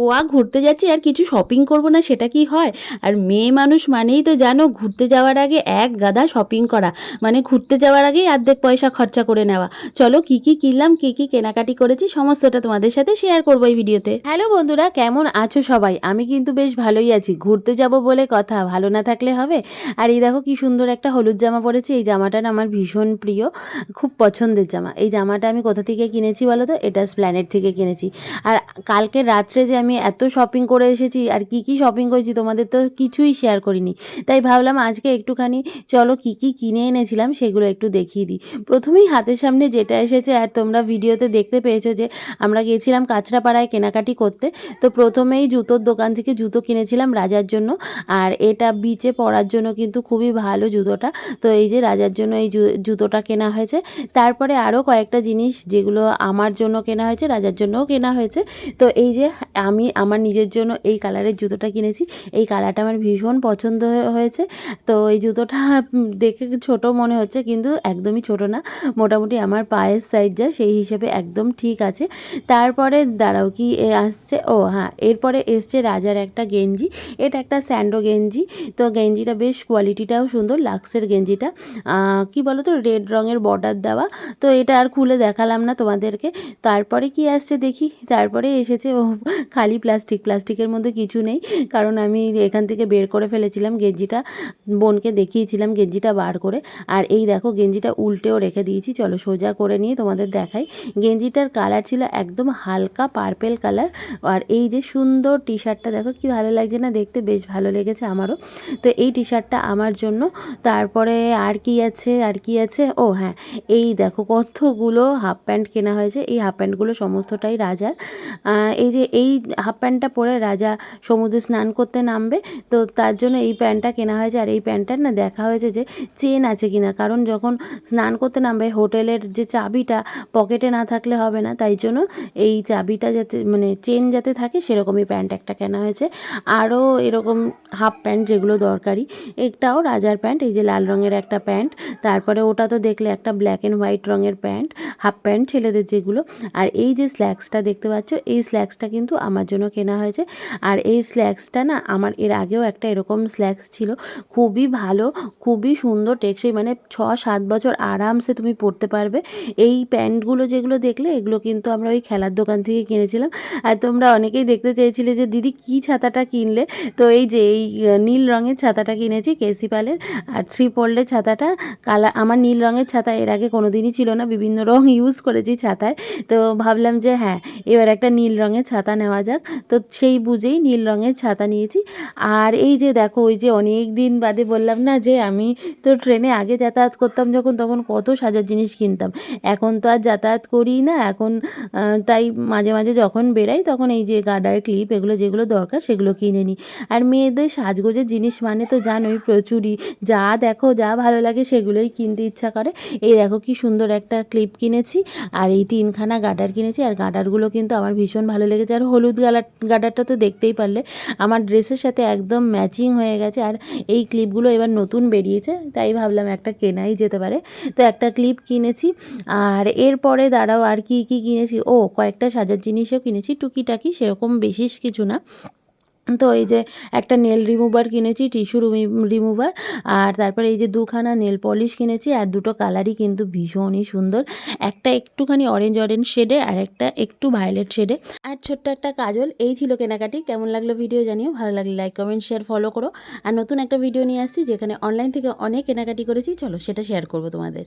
গোয়া ঘুরতে যাচ্ছি আর কিছু শপিং করব না, সেটা কি হয়? আর মেয়ে মানুষ মানেই তো জানো, ঘুরতে যাওয়ার আগে এক গাদা শপিং করা। মানে ঘুরতে যাওয়ার আগেই অর্ধেক পয়সা খরচা করে নেওয়া। চলো কি কি কিনলাম, কি কি কেনাকাটি করেছি, সমস্তটা তোমাদের সাথে শেয়ার করব এই ভিডিওতে। হ্যালো বন্ধুরা, কেমন আছো সবাই? আমি কিন্তু বেশ ভালোই আছি। ঘুরতে যাব বলে কথা, ভালো না থাকলে হবে? আর এই দেখো কি সুন্দর একটা হলুদ জামা পরেছি, এই জামাটা আমার ভীষণ প্রিয়, খুব পছন্দের জামা। এই জামাটা আমি কোথা থেকে কিনেছি বলো তো? এটা স্প্ল্যানেট থেকে কিনেছি। আর কালকে রাত্রে যে আমি এত শপিং করে এসেছি আর কি কি শপিং করেছি তোমাদের তো কিছুই শেয়ার করিনি। তাই ভাবলাম আজকে একটুখানি চলো কি কি কিনে এনেছিলাম সেগুলো একটু দেখিয়ে দিই। প্রথমেই হাতের সামনে যেটা এসেছে আর তোমরা ভিডিওতে দেখতে পেয়েছ যে আমরা গিয়েছিলাম কাঁচরাপাড়ায় কেনাকাটি করতে। তো প্রথমেই জুতোর দোকান থেকে জুতো কিনেছিলাম রাজার জন্য আর এটা বিচে পরার জন্য কিন্তু খুবই ভালো জুতোটা। তো এই যে রাজার জন্য এই জুতোটা কেনা হয়েছে। তারপরে আরও কয়েকটা জিনিস যেগুলো আমার জন্য কেনা হয়েছে, রাজার জন্যও কেনা হয়েছে। তো এই যে আমি আমার নিজের জন্য এই কালারের জুতোটা কিনেছি। এই কালারটা আমার ভীষণ পছন্দ হয়েছে। তো এই জুতোটা দেখে ছোট মনে হচ্ছে, কিন্তু একদমই ছোট না। মোটামুটি আমার পায়ের সাইজ যা, সেই হিসেবে একদম ঠিক আছে। তারপরে দাঁড়াও, কি আসছে? ও হ্যাঁ এরপরে এসছে রাজার একটা গেঞ্জি। এটা একটা স্যান্ডো গেঞ্জি। তো গেঞ্জিটা বেশ কোয়ালিটিটাও সুন্দর লাক্সের গেঞ্জিটা। কি বলো তো রেড রঙের বর্ডার দেওয়া। তো এটা আর খুলে দেখালাম না তোমাদেরকে। তারপরে কি আসছে দেখি? তারপরে এসেছে খালি প্লাস্টিক, প্লাস্টিকের মধ্যে কিছু নেই। কারণ আমি এখান থেকে বের করে ফেলেছিলাম গেঞ্জিটা, বোনকে দেখিয়েছিলাম গেঞ্জিটা বার করে। আর এই দেখো, গেঞ্জিটা উল্টেও রেখে দিয়েছি। চলো সোজা করে নিয়ে তোমাদের দেখাই। গেঞ্জিটার কালার ছিল একদম হালকা পার্পেল কালার। আর এই যে সুন্দর টি শার্টটা দেখো কি ভালো লাগছে না? দেখতে বেশ ভালো লেগেছে আমারও। তো এই টি শার্টটা আমার জন্য। তারপরে আর কি আছে? আর কি আছে? ও হ্যাঁ এই দেখো কতগুলো হাফ প্যান্ট কেনা হয়েছে। এই হাফ প্যান্টগুলো সমস্তটাই রাজার। এই যে এই হাফ প্যান্টটা পরে রাজা সমুদ্রে স্নান করতে নামবে। তো তার জন্য এই প্যান্টটা কেনা হয়েছে আর এই প্যান্টটার না দেখা হয়েছে যে চেন আছে কিনা। কারণ যখন স্নান করতে নামবে, হোটেলের যে চাবিটা পকেটে না থাকলে হবে না। তাই জন্য এই চাবিটা যাতে মানে চেন যাতে থাকে, সেরকমই প্যান্ট একটা কেনা হয়েছে। আরও এরকম হাফ প্যান্ট যেগুলো দরকারি, একটাও রাজার প্যান্ট, এই যে লাল রঙের একটা প্যান্ট। তারপরে ওটা তো দেখলে একটা ব্ল্যাক অ্যান্ড হোয়াইট রঙের প্যান্ট, হাফ প্যান্ট ছেলেদের যেগুলো। আর এই যে স্ল্যাক্সটা দেখতে পাচ্ছ, এই স্ল্যাক্সটা কিন্তু আমার জন্য কেনা হয়েছে। আর এই স্ল্যাক্সটা না আমার এর আগেও একটা এরকম স্ল্যাক্স ছিল। খুবই ভালো, খুবই সুন্দর, টেকসই মানে ছ সাত বছর আরামসে তুমি পরতে পারবে। এই প্যান্টগুলো যেগুলো দেখলে এগুলো কিন্তু আমরা ওই খেলার দোকান থেকে কিনেছিলাম। আর তোমরা অনেকেই দেখতে চেয়েছিলে যে, দিদি, কী ছাতাটা কিনলে? তো এই যে, এই নীল রঙের ছাতাটা কিনেছি, কেসি পালের। আর থ্রি পোল্ডের ছাতাটা কালা, আমার নীল রঙের ছাতা এর আগে কোনো দিনই ছিল না। বিভিন্ন রং ইউজ করেছি ছাতায়। তো ভাবলাম যে হ্যাঁ এবার একটা নীল রঙের ছাতা নেওয়া যাক, তো সেই বুঝেই নীল রঙের ছাতা নিয়েছি। আর এই যে দেখো, ওই যে অনেক দিন বাদে বললাম না যে আমি তো ট্রেনে আগে যাতায়াত করতাম যখন, তখন কত সাজার জিনিস কিনতাম। এখন তো আর যাতায়াত করি না, এখন তাই মাঝে মাঝে যখন বেরাই তখন এই যে গার্ডার ক্লিপ এগুলো যেগুলো দরকার সেগুলো কিনে নিই। আর মেয়েদের সাজগোজের জিনিস মানে তো জানোই প্রচুরই, যা দেখো, যা ভালো লাগে সেগুলোই কিনতে ইচ্ছা করে। এই দেখো কি সুন্দর একটা ক্লিপ কিনেছি, আর এই তিনখানা গার্ডার কিনেছি, আর গার্ডারগুলো কিন্তু আমার ভীষণ ভালো লেগেছে। আর হলুদ গার্ডারটা তো দেখতেই পারলে। আমার ড্রেসের সাথে একদম ম্যাচিং হয়ে গেছে আর এই ক্লিপগুলো এবার নতুন বেরিয়েছে, তাই ভাবলাম একটা কেনাই যেতে পারে। তো একটা ক্লিপ কিনেছি আর এরপরে দাঁড়াও আর কি কি কিনেছি? ও, কয়েকটা সাজার জিনিসও কিনেছি, টুকিটাকি সেরকম বিশেষ কিছু না। তো এই যে একটা নেল রিমুভার কিনেছি টিস্যু রিমুভার আর তারপরে এই যে দুখানা নেল পলিশ কিনেছি, আর দুটো কালারই কিন্তু ভীষণই সুন্দর। একটা একটুখানি অরেঞ্জ অরেঞ্জ শেডে আর একটা একটু ভায়োলেট শেডে আর ছোট্ট একটা কাজল, এই ছিল কেনাকাটি। কেমন লাগল ভিডিও জানিও। ভালো লাগলে লাইক কমেন্ট শেয়ার ফলো করো। আর নতুন একটা ভিডিও নিয়ে আসছি, যেখানে অনলাইন থেকে অনেক কেনাকাটি করেছি। চলো সেটা শেয়ার করব তোমাদের।